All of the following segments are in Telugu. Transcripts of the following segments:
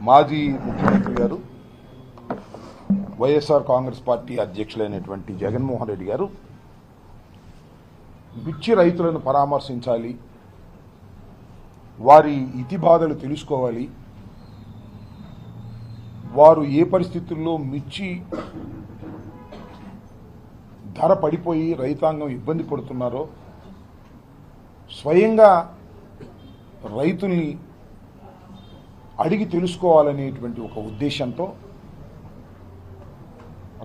మాజీ ముఖ్యమంత్రి గారు వైఎస్ఆర్ కాంగ్రెస్ పార్టీ అధ్యక్షులైనటువంటి జగన్మోహన్ రెడ్డి గారు మిర్చి రైతులను పరామర్శించాలి వారి ఇతి బాధలు తెలుసుకోవాలి వారు ఏ పరిస్థితుల్లో మిర్చి ధర పడిపోయి రైతాంగం ఇబ్బంది పడుతున్నారో స్వయంగా రైతుల్ని అడిగి తెలుసుకోవాలనేటువంటి ఒక ఉద్దేశంతో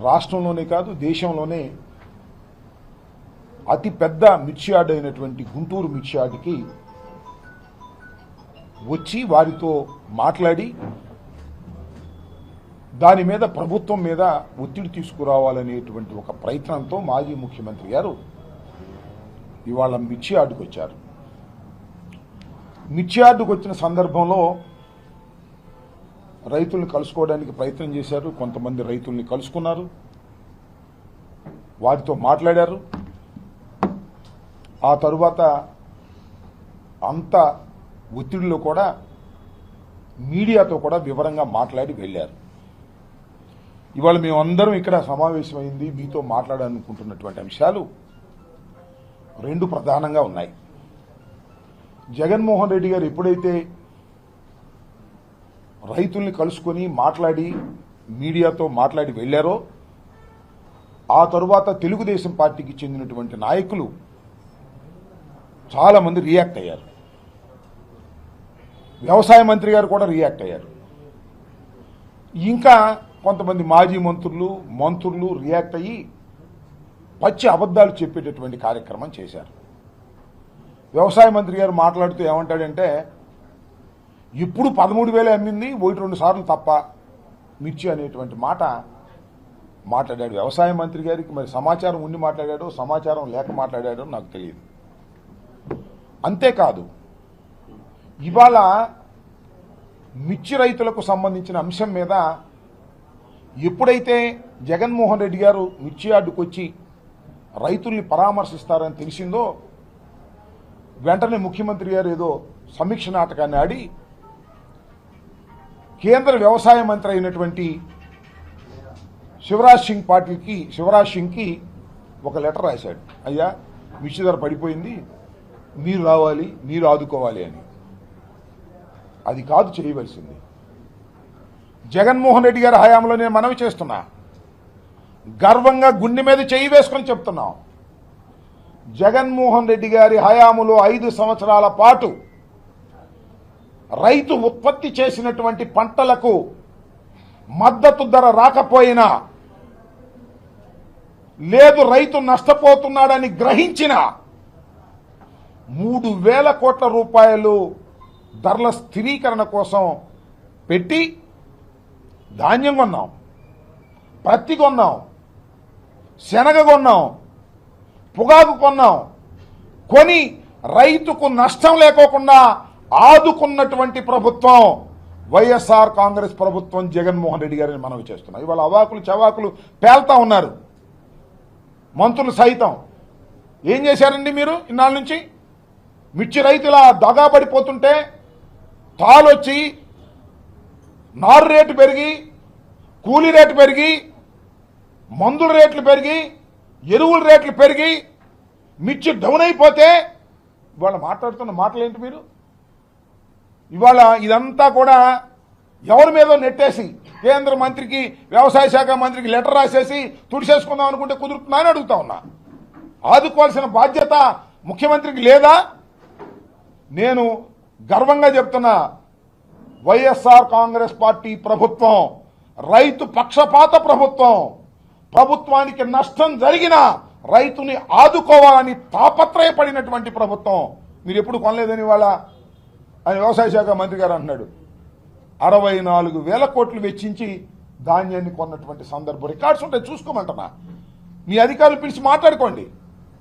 రాష్ట్రంలోనే కాదు దేశంలోనే అతి పెద్ద మిర్చి యార్డ్ అయినటువంటి గుంటూరు మిర్చి యార్డ్కి వచ్చి వారితో మాట్లాడి దాని మీద ప్రభుత్వం మీద ఒత్తిడి తీసుకురావాలనేటువంటి ఒక ప్రయత్నంతో మాజీ ముఖ్యమంత్రి గారు ఇవాళ మిర్చి యార్డుకు వచ్చారు. మిర్చి యార్డుకు వచ్చిన సందర్భంలో రైతుల్ని కలుసుకోవడానికి ప్రయత్నం చేశారు. కొంతమంది రైతుల్ని కలుసుకున్నారు. వారితో మాట్లాడారు. ఆ తరువాత అంత ఒత్తిడిలో కూడా మీడియాతో కూడా వివరంగా మాట్లాడి వెళ్ళారు. ఇవాళ మేమందరం ఇక్కడ సమావేశమైంది. మీతో మాట్లాడాలనుకుంటున్నటువంటి అంశాలు రెండు ప్రధానంగా ఉన్నాయి. జగన్మోహన్ రెడ్డి గారు ఎప్పుడైతే రైతుల్ని కలుసుకొని మాట్లాడి మీడియాతో మాట్లాడి వెళ్ళారో ఆ తరువాత తెలుగుదేశం పార్టీకి చెందినటువంటి నాయకులు చాలామంది రియాక్ట్ అయ్యారు. వ్యవసాయ మంత్రి గారు కూడా రియాక్ట్ అయ్యారు. ఇంకా కొంతమంది మాజీ మంత్రులు మంత్రులు రియాక్ట్ అయ్యి పచ్చి అబద్ధాలు చెప్పేటటువంటి కార్యక్రమం చేశారు. వ్యవసాయ మంత్రి గారు మాట్లాడుతూ ఏమంటాడంటే ఇప్పుడు పదమూడు వేలే అమ్మింది ఒకటి రెండు సార్లు తప్ప మిర్చి అనేటువంటి మాట మాట్లాడాడు వ్యవసాయ మంత్రి గారికి మరి సమాచారం ఉండి మాట్లాడాడో సమాచారం లేక మాట్లాడాడో నాకు తెలియదు. అంతేకాదు ఇవాళ మిర్చి రైతులకు సంబంధించిన అంశం మీద ఎప్పుడైతే జగన్మోహన్ రెడ్డి గారు మిర్చి యార్డుకు వచ్చి రైతుల్ని పరామర్శిస్తారని తెలిసిందో వెంటనే ముఖ్యమంత్రి గారు ఏదో సమీక్ష నాటకాన్ని ఆడి కేంద్ర వ్యవసాయ మంత్రి అయినటువంటి శివరాజ్ సింగ్ పాటిల్కి శివరాజ్ సింగ్కి ఒక లెటర్ రాశాడు. అయ్యా మిర్చి ధర పడిపోయింది మీరు రావాలి మీరు ఆదుకోవాలి అని. అది కాదు చేయవలసింది. జగన్మోహన్ రెడ్డి గారి హయాంలో నేను మనవి చేస్తున్నా. గర్వంగా గుండె మీద చేయి వేసుకొని చెప్తున్నాం. జగన్మోహన్ రెడ్డి గారి హయాములో ఐదు సంవత్సరాల పాటు రైతు ఉత్పత్తి చేసినటువంటి పంటలకు మద్దతు ధర రాకపోయినా లేదు రైతు నష్టపోతున్నాడని గ్రహించిన మూడు వేల కోట్ల రూపాయలు ధరల స్థిరీకరణ కోసం పెట్టి ధాన్యం కొన్నాం పత్తి కొన్నాం శనగ కొన్నాం పొగాకు కొన్నాం. కొని రైతుకు నష్టం లేకోకుండా ఆదుకున్నటువంటి ప్రభుత్వం వైఎస్ఆర్ కాంగ్రెస్ ప్రభుత్వం జగన్మోహన్ రెడ్డి గారిని మనవి చేస్తున్నాం ఇవాళ అవాకులు చవాకులు పేల్తా ఉన్నారు. మంత్రులు సైతం. ఏం చేశారండి మీరు ఇన్నాళ్ళ నుంచి? మిర్చి రైతుల దగా పడిపోతుంటే తాళొచ్చి నారు రేటు పెరిగి కూలీ రేటు పెరిగి మందుల రేట్లు పెరిగి ఎరువుల రేట్లు పెరిగి మిర్చి డౌన్ అయిపోతే వాళ్ళు మాట్లాడుతున్న మాటలు ఏంటి మీరు? ఇవాళ ఇదంతా కూడా ఎవరి మీద నెట్టేసి కేంద్ర మంత్రికి వ్యవసాయ శాఖ మంత్రికి లెటర్ రాసేసి తుడిసేసుకుందాం అనుకుంటే కుదురుతుందా అని అడుగుతా ఉన్నా. ఆదుకోవాల్సిన బాధ్యత ముఖ్యమంత్రికి లేదా? నేను గర్వంగా చెప్తున్నా వైఎస్ఆర్ కాంగ్రెస్ పార్టీ ప్రభుత్వం రైతు పక్షపాత ప్రభుత్వం ప్రభుత్వానికి నష్టం జరిగినా రైతుని ఆదుకోవాలని తాపత్రయపడినటువంటి ప్రభుత్వం. మీరు ఎప్పుడు కొనలేదని వాళ్ళ ఆయన వ్యవసాయ శాఖ మంత్రి గారు అంటున్నాడు. అరవై నాలుగు వేల కోట్లు వెచ్చించి ధాన్యాన్ని కొన్నటువంటి సందర్భం రికార్డ్స్ ఉంటాయి చూసుకోమంటున్నా. మీ అధికారులు పిలిచి మాట్లాడుకోండి.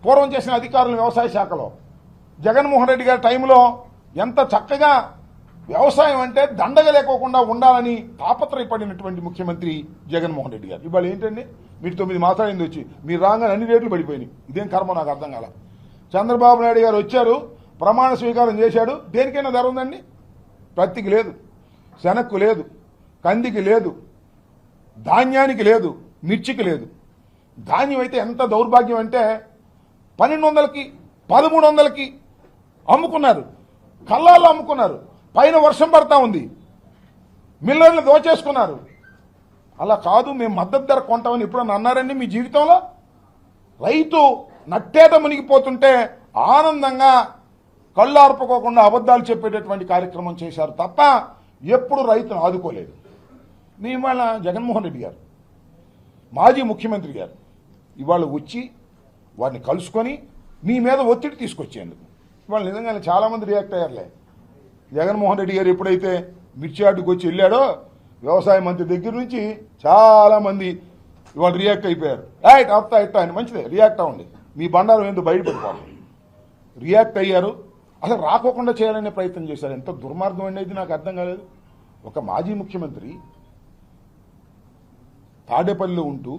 పూర్వం చేసిన అధికారులు వ్యవసాయ శాఖలో. జగన్మోహన్ రెడ్డి గారి టైంలో ఎంత చక్కగా వ్యవసాయం అంటే దండగ లేకోకుండా ఉండాలని తాపత్రయపడినటువంటి ముఖ్యమంత్రి జగన్మోహన్ రెడ్డి గారు. ఇవాళ ఏంటండి? మీరు తొమ్మిది మాసాలైంది వచ్చి. మీరు రాగానే అన్ని రేట్లు పడిపోయినాయి. ఇదేం కర్మ నాకు అర్థం కాల. చంద్రబాబు నాయుడు గారు వచ్చారు. ప్రమాణ స్వీకారం చేశాడు. దేనికైనా ధర ఉందండి? పత్తికి లేదు. శనక్కు లేదు. కందికి లేదు. ధాన్యానికి లేదు. మిర్చికి లేదు. ధాన్యం అయితే ఎంత దౌర్భాగ్యం అంటే పన్నెండు వందలకి పదమూడు వందలకి అమ్ముకున్నారు. కళ్ళాల్లో అమ్ముకున్నారు. పైన వర్షం పడతా ఉంది. మిల్లర్లు దోచేసుకున్నారు. అలా కాదు మేము మద్దతు ధర కొంటామని ఎప్పుడన్నా అన్నారండి మీ జీవితంలో? రైతు నట్టేట మునిగిపోతుంటే ఆనందంగా కళ్ళు ఆర్పుకోకుండా అబద్ధాలు చెప్పేటటువంటి కార్యక్రమం చేశారు తప్ప ఎప్పుడు రైతును ఆదుకోలేదు. మీ ఇవాళ జగన్మోహన్ రెడ్డి గారు మాజీ ముఖ్యమంత్రి గారు ఇవాళ వచ్చి వారిని కలుసుకొని మీ మీద ఒత్తిడి తీసుకొచ్చేందుకు. ఇవాళ నిజంగానే చాలామంది రియాక్ట్ అయ్యారులే. జగన్మోహన్ రెడ్డి గారు ఎప్పుడైతే మిర్చి ఆటుకు వచ్చి వెళ్ళాడో వ్యవసాయ మంత్రి దగ్గర నుంచి చాలామంది ఇవాళ రియాక్ట్ అయిపోయారు. రైట్ అత్తా ఇట్టా అని. మంచిదే రియాక్ట్ అవ్వండి. మీ బండారం ఎందుకు బయటపెట్టుకోవాలి రియాక్ట్ అయ్యారు. అసలు రాకోకుండా చేయాలనే ప్రయత్నం చేశారు. ఎంత దుర్మార్గం అనేది నాకు అర్థం కాలేదు. ఒక మాజీ ముఖ్యమంత్రి తాడేపల్లిలో ఉంటూ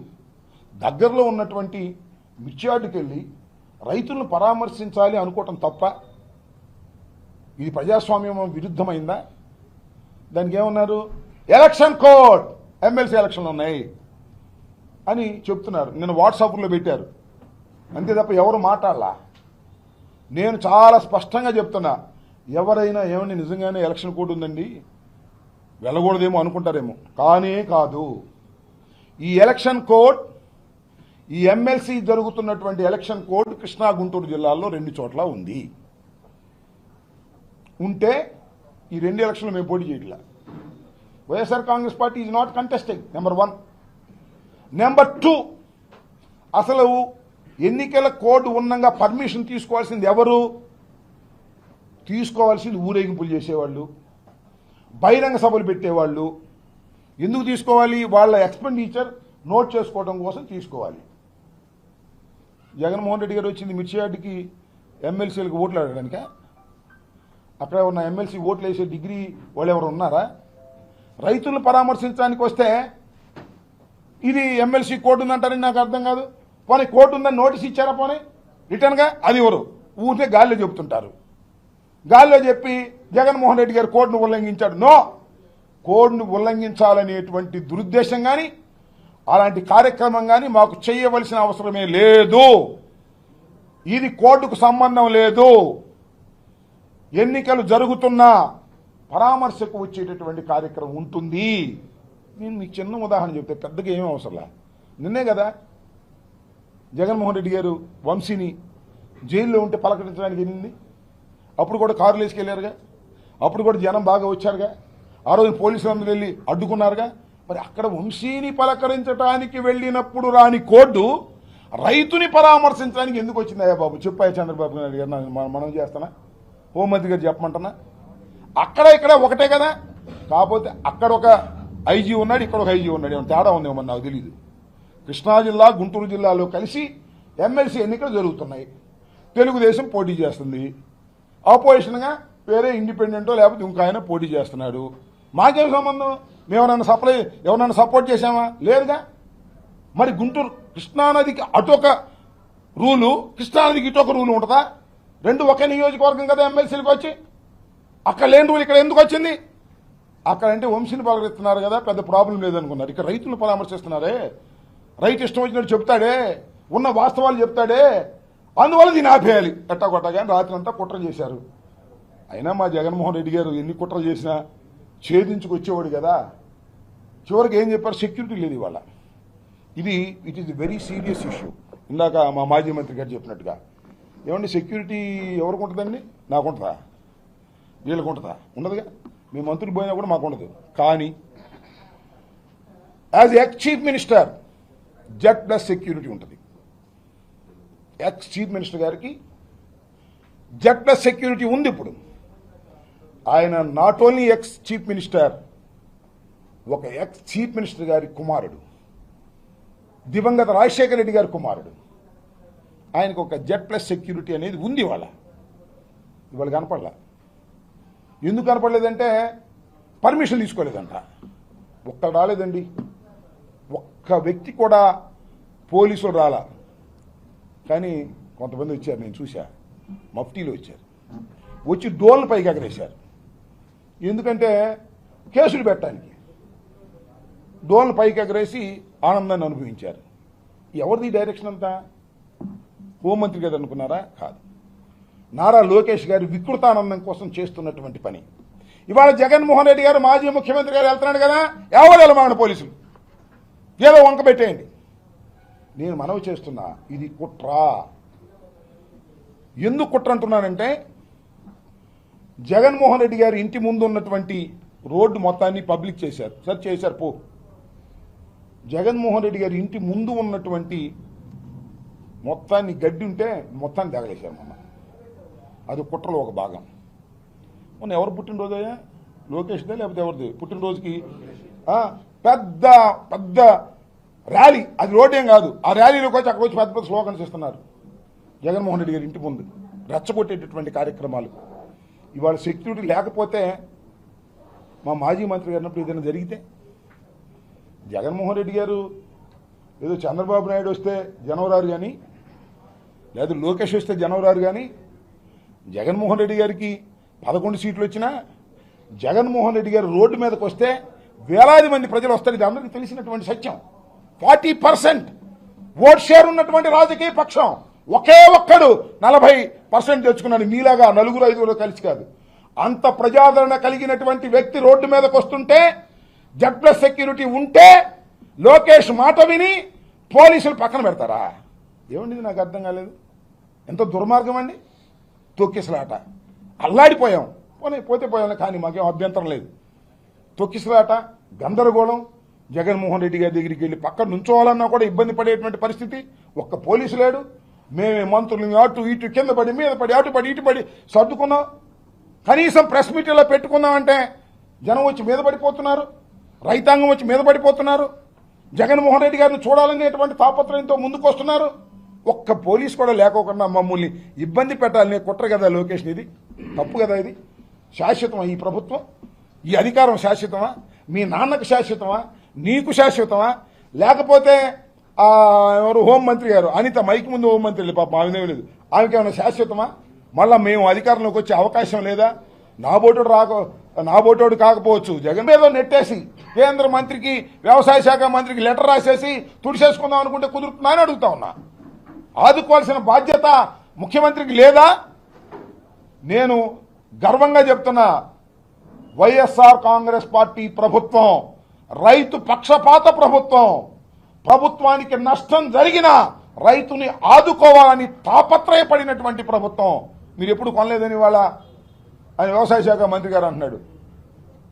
దగ్గరలో ఉన్నటువంటి మిర్చియార్డుకి వెళ్ళి రైతులను పరామర్శించాలి అనుకోవటం తప్ప ఇది ప్రజాస్వామ్యం విరుద్ధమైందా? దానికి ఏమన్నారు? Election code! ఎమ్మెల్సీ ఎలక్షన్లు ఉన్నాయి అని చెప్తున్నారు. నిన్న వాట్సాప్లో పెట్టారు. అంతే తప్ప ఎవరు మాట్లాడలా? నేను చాలా స్పష్టంగా చెప్తున్నా ఎవరైనా ఏమని నిజంగానే ఎలక్షన్ కోడ్ ఉందండి? వెళ్ళకూడదేమో అనుకుంటారేమో. కానే కాదు. ఈ ఎలక్షన్ కోడ్ ఈ ఎమ్మెల్సీ జరుగుతున్నటువంటి ఎలక్షన్ కోడ్ కృష్ణా గుంటూరు జిల్లాల్లో రెండు చోట్ల ఉంది. ఉంటే ఈ రెండు ఎలక్షన్లు మేము పోటీ చేయట్లా. YSR Congress party is not contesting number one number two అసలు ఎన్నికల కోడ్ ఉన్నంగా పర్మిషన్ తీసుకోవాల్సింది ఎవరు? తీసుకోవాల్సింది ఊరేగింపులు చేసేవాళ్ళు బహిరంగ సభలు పెట్టేవాళ్ళు. ఎందుకు తీసుకోవాలి? వాళ్ళ ఎక్స్పెండిచర్ నోట్ చేసుకోవడం కోసం తీసుకోవాలి. జగన్మోహన్ రెడ్డి గారు వచ్చింది మిర్చియాడికి ఎమ్మెల్సీలకు ఓట్లు అడగడానిక అక్కడ ఉన్న ఎమ్మెల్సీ ఓట్లు వేసే డిగ్రీ వాళ్ళు ఎవరు ఉన్నారా? రైతులను పరామర్శించడానికి వస్తే ఇది ఎమ్మెల్సీ కోడ్ ఉందంటారని నాకు అర్థం కాదు. పోనీ కోర్టు ఉందని నోటీస్ ఇచ్చారా పోనీ? రిటర్న్గా అది ఎవరు? ఊరికే గాలిలో చెబుతుంటారు. గాలిలో చెప్పి జగన్మోహన్ రెడ్డి గారు కోర్టును ఉల్లంఘించాడు. నో! కోడ్ను ఉల్లంఘించాలనేటువంటి దురుద్దేశం కానీ అలాంటి కార్యక్రమం కానీ మాకు చేయవలసిన అవసరమే లేదు. ఇది కోర్టుకు సంబంధం లేదు. ఎన్నికలు జరుగుతున్నా పరామర్శకు వచ్చేటటువంటి కార్యక్రమం ఉంటుంది. నేను మీకు చిన్న ఉదాహరణ చెప్తే పెద్దగా ఏమీ అవసరంలా. నిన్నే కదా జగన్మోహన్ రెడ్డి గారు వంశీని జైల్లో ఉంటే పలకరించడానికి వెళ్ళింది. అప్పుడు కూడా కారులు వేసుకెళ్ళారుగా అప్పుడు కూడా జనం బాగా వచ్చారుగా. ఆ రోజు పోలీసులు అందరూ వెళ్ళి అడ్డుకున్నారుగా. మరి అక్కడ వంశీని పలకరించడానికి వెళ్ళినప్పుడు రాని కోర్టు రైతుని పరామర్శించడానికి ఎందుకు వచ్చిందయ్యా బాబు? చెప్పాయి చంద్రబాబు నాయుడు గారు మనం- చేస్తానా? హోంమంత్రి గారు చెప్పమంటున్నా? అక్కడ ఇక్కడ ఒకటే కదా. కాకపోతే అక్కడ ఒక ఐజీ ఉన్నాడు ఇక్కడ ఒక ఐజీ ఉన్నాడు. ఏమన్నా తేడా ఉందేమో నాకు తెలియదు కృష్ణా జిల్లా గుంటూరు జిల్లాలో కలిసి ఎమ్మెల్సీ ఎన్నికలు జరుగుతున్నాయి. తెలుగుదేశం పోటీ చేస్తుంది. ఆపోజిషన్గా వేరే ఇండిపెండెంటో లేకపోతే ఇంకో ఆయన పోటీ చేస్తున్నాడు. మాకేం సంబంధం? మేమన్నా సప్లై ఎవరన్నా సపోర్ట్ చేశామా? లేదుగా. మరి గుంటూరు కృష్ణానదికి అటొక రూలు కృష్ణానదికి ఇటొక రూలు ఉంటుందా? రెండు ఒకే నియోజకవర్గం కదా ఎమ్మెల్సీలకు వచ్చి? అక్కడ లేని రూలు ఇక్కడ ఎందుకు వచ్చింది? అక్కడ అంటే వంశీని పలకరిస్తున్నారు కదా పెద్ద ప్రాబ్లం లేదనుకున్నారు. ఇక్కడ రైతులను పరామర్శిస్తున్నారే. రైతు ఇష్టం వచ్చినట్టు చెప్తాడే ఉన్న వాస్తవాలు చెప్తాడే అందువల్ల దీన్ని ఆపేయాలి. ఎట్టగొట్టగా రాత్రి అంతా కుట్ర చేశారు. అయినా మా జగన్మోహన్ రెడ్డి గారు ఎన్ని కుట్రలు చేసినా ఛేదించుకొచ్చేవాడు కదా. చివరికి ఏం చెప్పారు? సెక్యూరిటీ లేదు ఇవాళ. ఇది it is very serious issue ఇందాక మా మాజీ మంత్రి గారు చెప్పినట్టుగా. ఏమండి సెక్యూరిటీ ఎవరికి ఉంటుందండి? నాకు ఉంటుందా? వీళ్ళకు ఉంటుందా? ఉండదుగా. మీ మంత్రులు పోయినా కూడా మాకు ఉండదు. కానీ as ex chief minister Z plus security ఉంటుంది. ఎక్స్ చీఫ్ మినిస్టర్ గారికి జెడ్ ప్లస్ సెక్యూరిటీ ఉంది ఇప్పుడు. ఆయన not only ex chief minister ఒక ఎక్స్ చీఫ్ మినిస్టర్ గారి కుమారుడు దివంగత రాజశేఖర రెడ్డి గారి కుమారుడు. ఆయనకు ఒక జెడ్ ప్లస్ సెక్యూరిటీ అనేది ఉంది ఇవాళ. ఇవాళ కనపడలా. ఎందుకు కనపడలేదంటే పర్మిషన్ తీసుకోలేదంట. ఒక్కడు రాలేదండి. ఒక్క వ్యక్తి కూడా పోలీసులు రాలా. కానీ కొంతమంది వచ్చారు నేను చూశా. మఫ్టీలో వచ్చారు. వచ్చి డోర్లు పైకి ఎగరేశారు. ఎందుకంటే కేసులు పెట్టడానికి. డోల్ని పైకి ఎగరేసి ఆనందాన్ని అనుభవించారు. ఎవరిది డైరెక్షన్ అంతా? హోంమంత్రి గారు అనుకున్నారా? కాదు. నారా లోకేష్ గారి వికృతానందం కోసం చేస్తున్నటువంటి పని. ఇవాళ జగన్మోహన్ రెడ్డి గారు మాజీ ముఖ్యమంత్రి గారు వెళ్తున్నాడు కదా? ఎవరు వెళ్ళమాన పోలీసులు? ఏదో వంక పెట్టేయండి. నేను మనవి చేస్తున్నా ఇది కుట్ర. ఎందుకు కుట్ర అంటున్నానంటే జగన్మోహన్ రెడ్డి గారి ఇంటి ముందు ఉన్నటువంటి రోడ్డు మొత్తాన్ని పబ్లిక్ చేశారు. సార్ చేశారు పో. జగన్మోహన్ రెడ్డి గారి ఇంటి ముందు ఉన్నటువంటి మొత్తాన్ని గడ్డి ఉంటే మొత్తాన్ని తగలేశారు మొన్న. అది కుట్రలో ఒక భాగం. మొన్న ఎవరు పుట్టినరోజయ్యా? లోకేష్దే? లేకపోతే ఎవరిది? పుట్టినరోజుకి పెద్ద పెద్ద ర్యాలీ. అది రోడ్ ఏం కాదు. ఆ ర్యాలీలోకి వచ్చి అక్కడ వచ్చి పెద్ద పెద్ద స్లోగన్స్ ఇస్తున్నారు. జగన్మోహన్ రెడ్డి గారి ఇంటి ముందు. రెచ్చగొట్టేటటువంటి కార్యక్రమాలు. ఇవాళ సెక్యూరిటీ లేకపోతే మా మాజీ మంత్రి గారినప్పుడు ఏదైనా జరిగితే? జగన్మోహన్ రెడ్డి గారు ఏదో చంద్రబాబు నాయుడు వస్తే జనవరారు కానీ లేదా లోకేష్ వస్తే జనవరారు కానీ జగన్మోహన్ రెడ్డి గారికి పదకొండు సీట్లు వచ్చినా జగన్మోహన్ రెడ్డి గారు రోడ్డు మీదకి వస్తే వేలాది మంది ప్రజలు వస్తారు ఇది అందరికీ తెలిసినటువంటి సత్యం. ఫార్టీ పర్సెంట్ ఓట్ షేర్ ఉన్నటువంటి రాజకీయ పక్షం. ఒకే ఒక్కడు నలభై పర్సెంట్ తెచ్చుకున్నాడు మీలాగా నలుగురు ఐదుగురు కలిసి కాదు. అంత ప్రజాదరణ కలిగినటువంటి వ్యక్తి రోడ్డు మీదకు వస్తుంటే జడ్ ప్లస్ సెక్యూరిటీ ఉంటే లోకేష్ మాట విని పోలీసులు పక్కన పెడతారా? ఏమండి నాకు అర్థం కాలేదు. ఎంత దుర్మార్గం అండి. తొక్కిసలాట. అల్లాడిపోయాం. పోనీ పోతే పోయాం కానీ మాకేం అభ్యంతరం లేదు. తొక్కిసలాట గందరగోళం. జగన్మోహన్ రెడ్డి గారి దగ్గరికి వెళ్ళి పక్కన నుంచోవాలన్నా కూడా ఇబ్బంది పడేటువంటి పరిస్థితి. ఒక్క పోలీసు లేడు. మేమే మంత్రులు అటు ఇటు కింద పడి మీద పడి అటు పడి ఇటు పడి సర్దుకున్నాం. కనీసం ప్రెస్ మీట్ ఇలా పెట్టుకుందామంటే జనం వచ్చి మీద పడిపోతున్నారు. రైతాంగం వచ్చి మీద పడిపోతున్నారు. జగన్మోహన్ రెడ్డి గారిని చూడాలనేటువంటి తాపత్రయంతో ముందుకు వస్తున్నారు ఒక్క పోలీస్ కూడా లేకోకుండా మమ్మల్ని ఇబ్బంది పెట్టాలనే కుట్ర కదా లొకేషన్ ఇది. తప్పు కదా ఇది. శాశ్వతం ఈ ప్రభుత్వం? ఈ అధికారం శాశ్వతమా? మీ నాన్నకు శాశ్వతమా? నీకు శాశ్వతమా? లేకపోతే ఎవరు హోంమంత్రి గారు అనిత మైక్ ముందు హోంమంత్రి పాప ఆమె లేదు. ఆమెకి ఏమైనా శాశ్వతమా? మళ్ళీ మేము అధికారంలోకి వచ్చే అవకాశం లేదా? నా బోటోడు రాక నా బోటోడు కాకపోవచ్చు. జగన్ మీద నెట్టేసి కేంద్ర మంత్రికి వ్యవసాయ శాఖ మంత్రికి లెటర్ రాసేసి తుడిసేసుకుందాం అనుకుంటే కుదురుతుందా అని అడుగుతా ఉన్నా. ఆదుకోవాల్సిన బాధ్యత ముఖ్యమంత్రికి లేదా? నేను గర్వంగా చెప్తున్నా వైఎస్ఆర్ కాంగ్రెస్ పార్టీ ప్రభుత్వం రైతు పక్షపాత ప్రభుత్వం. ప్రభుత్వానికి నష్టం జరిగినా రైతుని ఆదుకోవాలని తాపత్రయపడినటువంటి ప్రభుత్వం. మీరు ఎప్పుడు కొనలేదని వాళ్ళ ఆయన వ్యవసాయ శాఖ మంత్రి గారు అంటున్నాడు.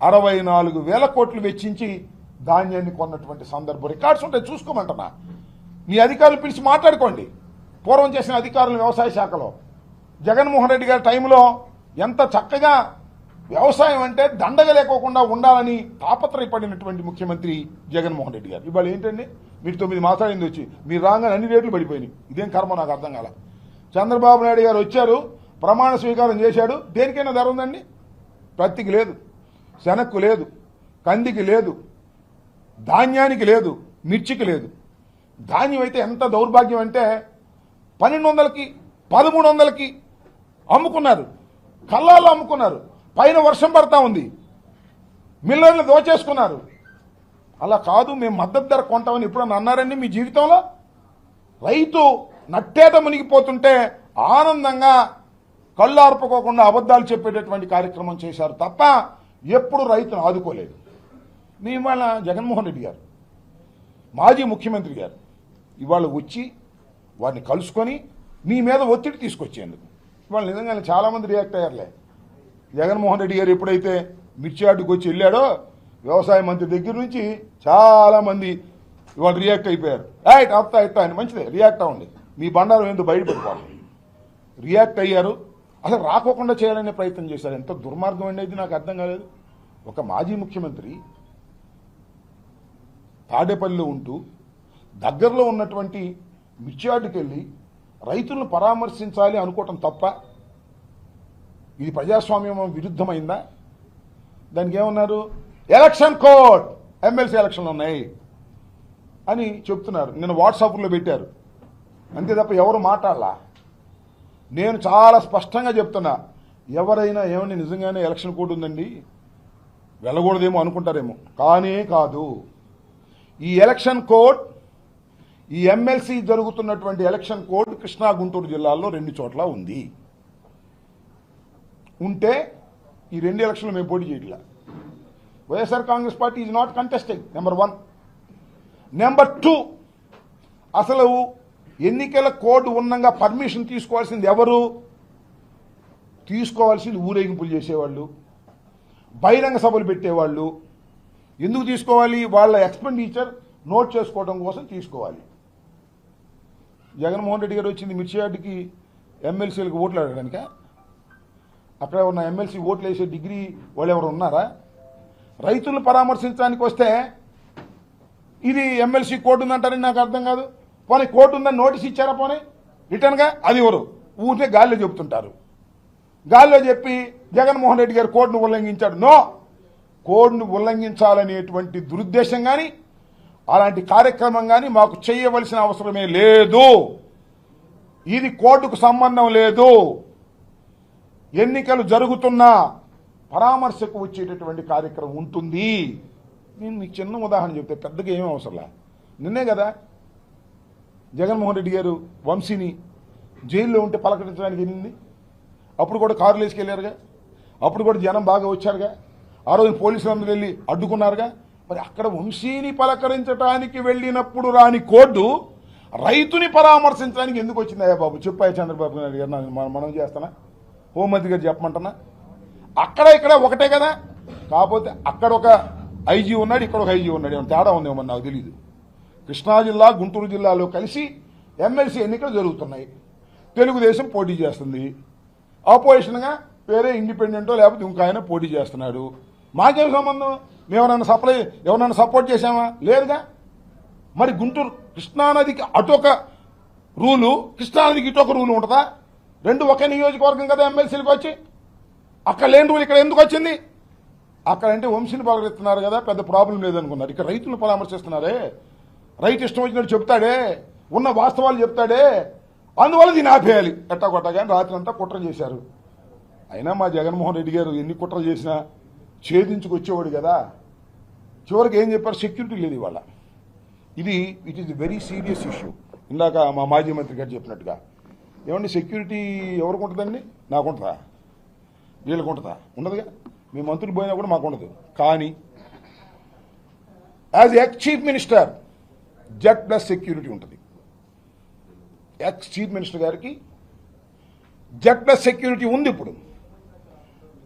అరవై నాలుగు వేల కోట్లు వెచ్చించి ధాన్యాన్ని కొన్నటువంటి సందర్భం రికార్డ్స్ ఉంటాయి చూసుకోమంటున్నా. మీ అధికారులు పిలిచి మాట్లాడుకోండి. పూర్వం చేసిన అధికారులు వ్యవసాయ శాఖలో. జగన్మోహన్ రెడ్డి గారి టైంలో ఎంత చక్కగా వ్యవసాయం అంటే దండగ లేకోకుండా ఉండాలని తాపత్రయపడినటువంటి ముఖ్యమంత్రి జగన్మోహన్ రెడ్డి గారు. ఇవాళ ఏంటండి? మీరు తొమ్మిది మాసాలైంది వచ్చి. మీరు రాగానే అన్ని రేట్లు పడిపోయినాయి. ఇదేం కర్మ నాకు అర్థం కాల. చంద్రబాబు నాయుడు గారు వచ్చారు ప్రమాణ స్వీకారం చేశాడు. దేనికైనా ధర ఉందండి? పత్తికి లేదు. శనక్కు లేదు. కందికి లేదు. ధాన్యానికి లేదు. మిర్చికి లేదు. ధాన్యం అయితే ఎంత దౌర్భాగ్యం అంటే పన్నెండు వందలకి పదమూడు వందలకి అమ్ముకున్నారు. కళ్ళాల్లో అమ్ముకున్నారు. పైన వర్షం పడతా ఉంది. మిల్లర్లు దోచేసుకున్నారు. అలా కాదు మేము మద్దతు ధర కొంటామని ఎప్పుడన్నా అన్నారండి మీ జీవితంలో? రైతు నట్టేట మునిగిపోతుంటే ఆనందంగా కళ్ళు ఆర్పుకోకుండా అబద్ధాలు చెప్పేటటువంటి కార్యక్రమం చేశారు తప్ప ఎప్పుడు రైతును ఆదుకోలేదు. మీ ఇవాళ జగన్మోహన్ రెడ్డి గారు మాజీ ముఖ్యమంత్రి గారు ఇవాళ వచ్చి వారిని కలుసుకొని మీ మీద ఒత్తిడి తీసుకొచ్చేందుకు. ఇవాళ నిజంగానే చాలామంది రియాక్ట్ అయ్యారులే. జగన్మోహన్ రెడ్డి గారు ఎప్పుడైతే మిర్చియాటుకు వచ్చి వెళ్ళాడో వ్యవసాయ మంత్రి దగ్గర నుంచి చాలామంది ఇవాళ రియాక్ట్ అయిపోయారు. రైట్ అప్తా ఇట్టా అని. మంచిదే రియాక్ట్ అవ్వండి మీ బండారం ఎందుకు బయటపడిపోవాలి? రియాక్ట్ అయ్యారు. అసలు రాకోకుండా చేయాలనే ప్రయత్నం చేశారు. ఎంత దుర్మార్గం అనేది నాకు అర్థం కాలేదు. ఒక మాజీ ముఖ్యమంత్రి తాడేపల్లిలో ఉంటూ దగ్గరలో ఉన్నటువంటి మిర్చియాటుకెళ్ళి రైతులను పరామర్శించాలి అనుకోవటం తప్ప ఇది ప్రజాస్వామ్యం విరుద్ధమైందా? దానికి ఏమన్నారు? ఎలక్షన్ కోడ్ ఎమ్మెల్సీ ఎలక్షన్లు ఉన్నాయి. అని చెప్తున్నారు. నేను వాట్సాప్లో పెట్టారు. అంతే తప్ప ఎవరు మాట్లాడలా? నేను చాలా స్పష్టంగా చెప్తున్నా. ఎవరైనా ఏమని నిజంగానే ఎలక్షన్ కోడ్ ఉందండి? వెళ్ళకూడదేమో అనుకుంటారేమో. కానే కాదు. ఈ ఎలక్షన్ కోడ్ ఈ ఎమ్మెల్సీ జరుగుతున్నటువంటి ఎలక్షన్ కోడ్ కృష్ణా గుంటూరు జిల్లాల్లో రెండు చోట్ల ఉంది. ఉంటే ఈ రెండు ఎలక్షన్లు మేము పోటీ చేయట్లా. YSR Congress party is not contesting number one number two అసలు ఎన్నికల కోడ్ ఉన్నంగా పర్మిషన్ తీసుకోవాల్సింది ఎవరు? తీసుకోవాల్సింది ఊరేగింపులు చేసేవాళ్ళు బహిరంగ సభలు పెట్టేవాళ్ళు. ఎందుకు తీసుకోవాలి? వాళ్ళ ఎక్స్పెండిచర్ నోట్ చేసుకోవడం కోసం తీసుకోవాలి. జగన్మోహన్ రెడ్డి గారు వచ్చింది మిర్చియాడ్కి ఎమ్మెల్సీలకు ఓట్లు అడగడానిక? అక్కడ ఉన్న ఎమ్మెల్సీ ఓట్లు వేసే డిగ్రీ వాళ్ళు ఎవరు ఉన్నారా? రైతులను పరామర్శించడానికి వస్తే ఇది ఎమ్మెల్సీ కోర్టు ఉందంటారని నాకు అర్థం కాదు. పోనీ కోర్టు ఉందని నోటీస్ ఇచ్చారా పోనీ? రిటర్న్గా అది ఎవరు? ఊరికే గాలిలో చెబుతుంటారు. గాలిలో చెప్పి జగన్మోహన్ రెడ్డి గారు కోర్టును ఉల్లంఘించాడు. నో! కోడ్ను ఉల్లంఘించాలనేటువంటి దురుద్దేశం కానీ అలాంటి కార్యక్రమం కానీ మాకు చేయవలసిన అవసరమే లేదు. ఇది కోర్టుకు సంబంధం లేదు. ఎన్నికలు జరుగుతున్నా పరామర్శకు వచ్చేటటువంటి కార్యక్రమం ఉంటుంది. నేను మీకు చిన్న ఉదాహరణ చెప్తే పెద్దగా ఏమీ అవసరంలా నిన్నే కదా జగన్మోహన్ రెడ్డి గారు వంశీని జైల్లో ఉంటే పలకరించడానికి వెళ్ళింది. అప్పుడు కూడా కారులు వేసుకెళ్ళారుగా అప్పుడు కూడా జనం బాగా వచ్చారుగా. ఆ రోజు పోలీసులు అందరూ వెళ్ళి అడ్డుకున్నారుగా. మరి అక్కడ వంశీని పలకరించడానికి వెళ్ళినప్పుడు రాని కోర్టు రైతుని పరామర్శించడానికి ఎందుకు వచ్చిందయ్యా బాబు? చెప్పాయి చంద్రబాబు నాయుడు గారు మనం- మనం చేస్తానా? హోంమంత్రి గారు చెప్పమంటున్నా? అక్కడ ఇక్కడ ఒకటే కదా? కాకపోతే అక్కడ ఒక ఐజీ ఉన్నాడు ఇక్కడ ఒక ఐజీ ఉన్నాడు. ఏమైనా తేడా ఉందేమో నాకు తెలియదు కృష్ణా జిల్లా గుంటూరు జిల్లాలో కలిసి ఎమ్మెల్సీ ఎన్నికలు జరుగుతున్నాయి. తెలుగుదేశం పోటీ చేస్తుంది. ఆపోజిషన్గా వేరే ఇండిపెండెంటో లేకపోతే ఇంకో ఆయన పోటీ చేస్తున్నాడు. మాకేం సంబంధం? మేము సప్లై ఎవరన్నా సపోర్ట్ చేశామా? లేదుగా? మరి గుంటూరు కృష్ణానదికి అటొక రూలు కృష్ణానదికి ఇటొక రూలు ఉంటుందా? రెండు ఒకే నియోజకవర్గం కదా ఎమ్మెల్సీలకు వచ్చి? అక్కడ లేని రూల్ ఇక్కడ ఎందుకు వచ్చింది? అక్కడంటే వంశీని పలకరిస్తున్నారు కదా పెద్ద ప్రాబ్లం లేదనుకున్నారు. ఇక్కడ రైతులు పరామర్శిస్తున్నారే రైతు ఇష్టం వచ్చినట్టు చెప్తాడే? ఉన్న వాస్తవాలు చెప్తాడే? అందువల్ల దీన్ని ఆపేయాలి. ఎట్టా కొట్టగా రాత్రి అంతా కుట్ర చేశారు. అయినా మా జగన్మోహన్ రెడ్డి గారు ఎన్ని కుట్రలు చేసినా ఛేదించుకొచ్చేవాడు కదా. చివరికి ఏం చెప్పారు? సెక్యూరిటీ లేదు ఇవాళ. ఇది it is very serious issue ఇందాక మా మాజీ మంత్రి గారు చెప్పినట్టుగా. ఏమండి సెక్యూరిటీ ఎవరికి ఉంటుందండి నాకు ఉంటుందా వీళ్ళకి ఉంటుందా ఉండదుగా మీ మంత్రులు పోయినా కూడా మాకు ఉండదు కానీ as ex chief minister Z plus security ఉంటుంది. ఎక్స్ చీఫ్ మినిస్టర్ గారికి జెడ్ ప్లస్ సెక్యూరిటీ ఉంది ఇప్పుడు.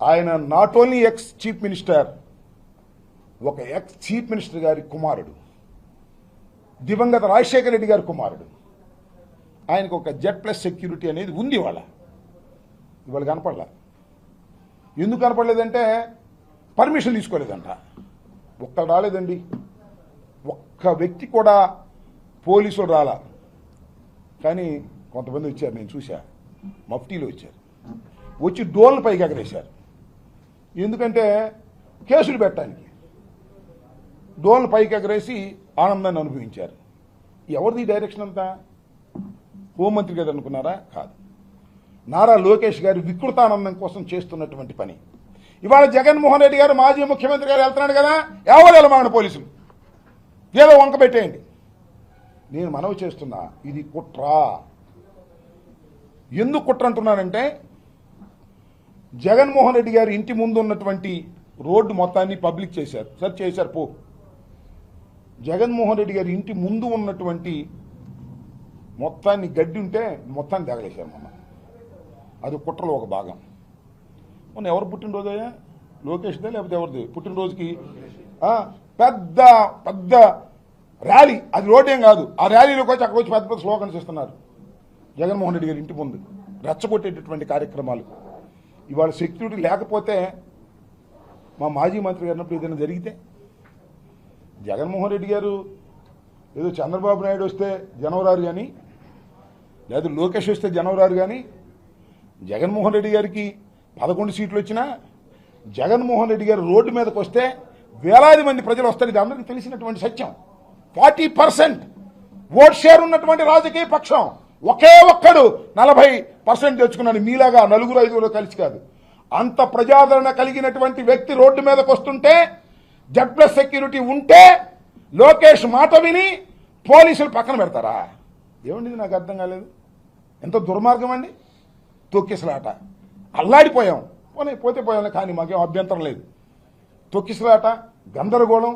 ఆయన not only ex chief minister ఒక ఎక్స్ చీఫ్ మినిస్టర్ గారి కుమారుడు. దివంగత రాజశేఖర రెడ్డి గారి కుమారుడు. ఆయనకు ఒక జెడ్ ప్లస్ సెక్యూరిటీ అనేది ఉంది ఇవాళ. ఇవాళ కనపడలే. ఎందుకు కనపడలేదంటే పర్మిషన్ తీసుకోలేదంట. ఒక్కడు రాలేదండి. ఒక్క వ్యక్తి కూడా పోలీసులు రాలా. కానీ కొంతమంది వచ్చారు నేను చూశా. మఫ్టీలో వచ్చారు. వచ్చి డోల్ పైకి ఎగరేశారు. ఎందుకంటే కేసులు పెట్టడానికి. డోల్ పైకి ఎగరేసి ఆనందాన్ని అనుభవించారు. ఎవరిది డైరెక్షన్ అంతా? హోంమంత్రి గారు అనుకున్నారా? కాదు. నారా లోకేష్ గారి వికృతానందం కోసం చేస్తున్నటువంటి పని. ఇవాళ జగన్మోహన్ రెడ్డి గారు మాజీ ముఖ్యమంత్రి గారు వెళ్తున్నాడు కదా ఎవరు వెళ్ళమాగండి పోలీసులు. ఏదో వంక పెట్టేయండి. నేను మనవి చేస్తున్నా ఇది కుట్ర. ఎందుకు కుట్ర అంటున్నానంటే జగన్మోహన్ రెడ్డి గారి ఇంటి ముందు ఉన్నటువంటి రోడ్డు మొత్తాన్ని పబ్లిక్ చేశారు. సార్ చేశారు పో. జగన్మోహన్ రెడ్డి గారి ఇంటి ముందు ఉన్నటువంటి మొత్తాన్ని గడ్డి ఉంటే మొత్తాన్ని తగలేశారు మొన్న. అది కుట్రలో ఒక భాగం. మొన్న ఎవరు పుట్టినరోజయ్యా లోకేష్దే లేకపోతే ఎవరిది? పుట్టినరోజుకి పెద్ద పెద్ద ర్యాలీ. అది రోడ్ ఏం కాదు. ఆ ర్యాలీలోకి వచ్చి అక్కడ వచ్చి పెద్ద పెద్ద స్లోగన్స్ ఇస్తున్నారు. జగన్మోహన్ రెడ్డి గారి ఇంటి ముందు. రెచ్చగొట్టేటటువంటి కార్యక్రమాలు. ఇవాళ సెక్యూరిటీ లేకపోతే మా మాజీ మంత్రి గారు ఏదైనా జరిగితే? జగన్మోహన్ రెడ్డి గారు ఏదో చంద్రబాబు నాయుడు వస్తే జనవరారు కానీ లేదు లోకేష్ వస్తే జనవరారు కానీ జగన్మోహన్ రెడ్డి గారికి పదకొండు సీట్లు వచ్చినా జగన్మోహన్ రెడ్డి గారు రోడ్డు మీదకి వస్తే వేలాది మంది ప్రజలు వస్తారు. ఇది అందరికీ తెలిసినటువంటి సత్యం. ఫార్టీ పర్సెంట్ ఓట్ షేర్ ఉన్నటువంటి రాజకీయ పక్షం ఒకే ఒక్కడు నలభై పర్సెంట్ తెచ్చుకున్నాడు. మీలాగా నలుగురు ఐదుగురు కలిసి కాదు. అంత ప్రజాదరణ కలిగినటువంటి వ్యక్తి రోడ్డు మీదకి వస్తుంటే జడ్ ప్లస్ సెక్యూరిటీ ఉంటే లోకేష్ మాట విని పోలీసులు పక్కన పెడతారా? ఏమండి నాకు అర్థం కాలేదు? ఎంత దుర్మార్గం అండి? తొక్కిసలాట. అల్లాడిపోయాం. పోనీ పోతే పోయాం కానీ మాకేం అభ్యంతరం లేదు. తొక్కిసలాట గందరగోళం.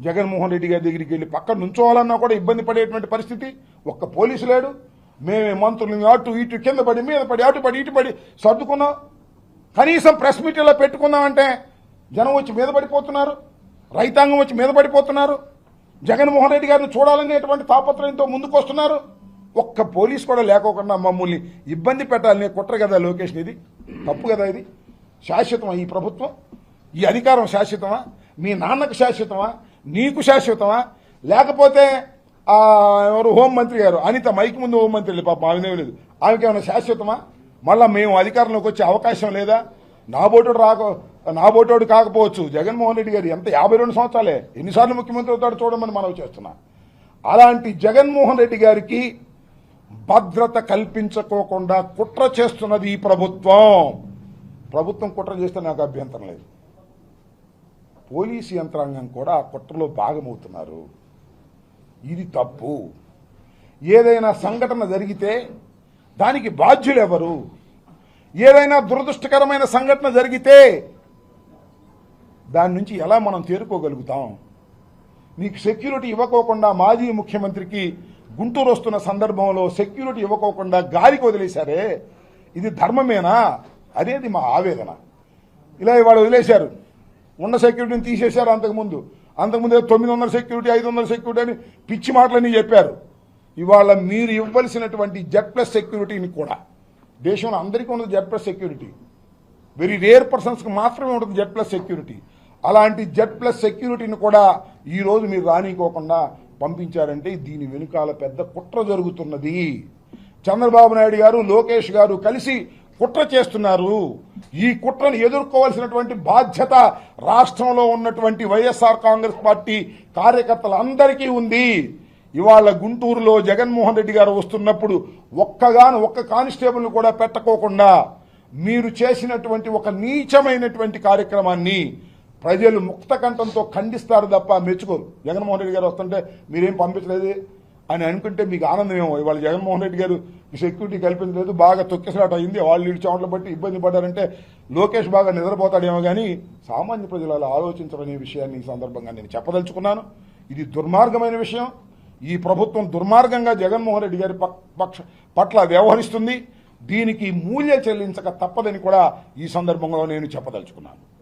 జగన్మోహన్ రెడ్డి గారి దగ్గరికి వెళ్ళి పక్కన నుంచోవాలన్నా కూడా ఇబ్బంది పడేటువంటి పరిస్థితి. ఒక్క పోలీసు లేడు. మేమే మంత్రులు అటు ఇటు కింద పడి మీద పడి అటు పడి ఇటు పడి సర్దుకున్నాం. కనీసం ప్రెస్ మీటింగ్లో పెట్టుకుందామంటే జనం వచ్చి మీద పడిపోతున్నారు. రైతాంగం వచ్చి మీద పడిపోతున్నారు. జగన్మోహన్ రెడ్డి గారిని చూడాలనేటువంటి తాపత్రయంతో ముందుకు వస్తున్నారు ఒక్క పోలీస్ కూడా లేకోకుండా మమ్మల్ని ఇబ్బంది పెట్టాలనే కుట్ర కదా లోకేష్ ఇది తప్పు కదా ఇది? శాశ్వతమా ఈ ప్రభుత్వం? ఈ అధికారం శాశ్వతమా? మీ నాన్నకు శాశ్వతమా? నీకు శాశ్వతమా? లేకపోతే ఎవరు హోంమంత్రి గారు అనిత మైక్ ముందు హోంమంత్రి పాప ఆమె లేదు. ఆమెకి ఏమైనా శాశ్వతమా? మళ్ళీ మేము అధికారంలోకి వచ్చే అవకాశం లేదా? నా బోటోడు రాక నా బోటోడు కాకపోవచ్చు. జగన్మోహన్ రెడ్డి గారు ఎంత యాభై రెండు సంవత్సరాలే? ఎన్నిసార్లు ముఖ్యమంత్రి అవుతాడు చూడమని మనం చేస్తున్నా. అలాంటి జగన్మోహన్ రెడ్డి గారికి భద్రత కల్పించుకోకుండా కుట్ర చేస్తున్నది ఈ ప్రభుత్వం. ప్రభుత్వం కుట్ర చేస్తే నాకు అభ్యంతరం లేదు. పోలీసు యంత్రాంగం కూడా ఆ కుట్రలో భాగమవుతున్నారు. ఇది తప్పు. ఏదైనా సంఘటన జరిగితే దానికి బాధ్యులు ఎవరు ఏదైనా దురదృష్టకరమైన సంఘటన జరిగితే దాని నుంచి ఎలా మనం తేరుకోగలుగుతాం? నీకు సెక్యూరిటీ ఇవ్వకోకుండా మాజీ ముఖ్యమంత్రికి గుంటూరు వస్తున్న సందర్భంలో సెక్యూరిటీ ఇవ్వకోకుండా గాలికి వదిలేశారే? ఇది ధర్మమేనా? అనేది మా ఆవేదన. ఇలా ఇవాళ వదిలేశారు. ఉన్న సెక్యూరిటీని తీసేశారు అంతకుముందు. అంతకుముందు తొమ్మిది వందల సెక్యూరిటీ ఐదు వందల సెక్యూరిటీ అని పిచ్చి మాటలని చెప్పారు. ఇవాళ మీరు ఇవ్వవలసినటువంటి జెడ్ ప్లస్ సెక్యూరిటీని కూడా. దేశంలో అందరికీ ఉన్నది Z plus security. Very rare పర్సన్స్కి మాత్రమే ఉంటుంది జెడ్ ప్లస్ సెక్యూరిటీ. అలాంటి జెడ్ ప్లస్ సెక్యూరిటీని కూడా ఈ రోజు మీరు రానికోకుండా పంపించారంటే దీని వెనుకాల పెద్ద కుట్ర జరుగుతున్నది. చంద్రబాబు నాయుడు గారు లోకేష్ గారు కలిసి కుట్ర చేస్తున్నారు. ఈ కుట్రను ఎదుర్కోవాల్సినటువంటి బాధ్యత రాష్ట్రంలో ఉన్నటువంటి వైఎస్ఆర్ కాంగ్రెస్ పార్టీ కార్యకర్తలందరికీ ఉంది. ఇవాళ గుంటూరులో జగన్మోహన్ రెడ్డి గారు వస్తున్నప్పుడు ఒక్కగాను ఒక్క కానిస్టేబుల్ కూడా పెట్టకోకుండా మీరు చేసినటువంటి ఒక నీచమైనటువంటి కార్యక్రమాన్ని ప్రజలు ముక్త కంఠంతో ఖండిస్తారు తప్ప మెచ్చుకోరు. జగన్మోహన్ రెడ్డి గారు వస్తుంటే మీరేం పంపించలేదు అని అనుకుంటే మీకు ఆనందమేమో ఇవాళ జగన్మోహన్ రెడ్డి గారు సెక్యూరిటీ కల్పించలేదు బాగా తొక్కేసలాట అయింది. వాళ్ళు ఇటు చోట్ల బట్టి ఇబ్బంది పడ్డారంటే లోకేష్ బాగా నిద్రపోతాడేమో కానీ సామాన్య ప్రజలు అలా ఆలోచించరనే విషయాన్ని ఈ సందర్భంగా నేను చెప్పదలుచుకున్నాను. ఇది దుర్మార్గమైన విషయం. ఈ ప్రభుత్వం దుర్మార్గంగా జగన్మోహన్ రెడ్డి గారి పక్- పక్ష పట్ల వ్యవహరిస్తుంది. దీనికి మూల్య చెల్లించక తప్పదని కూడా ఈ సందర్భంలో నేను చెప్పదలుచుకున్నాను.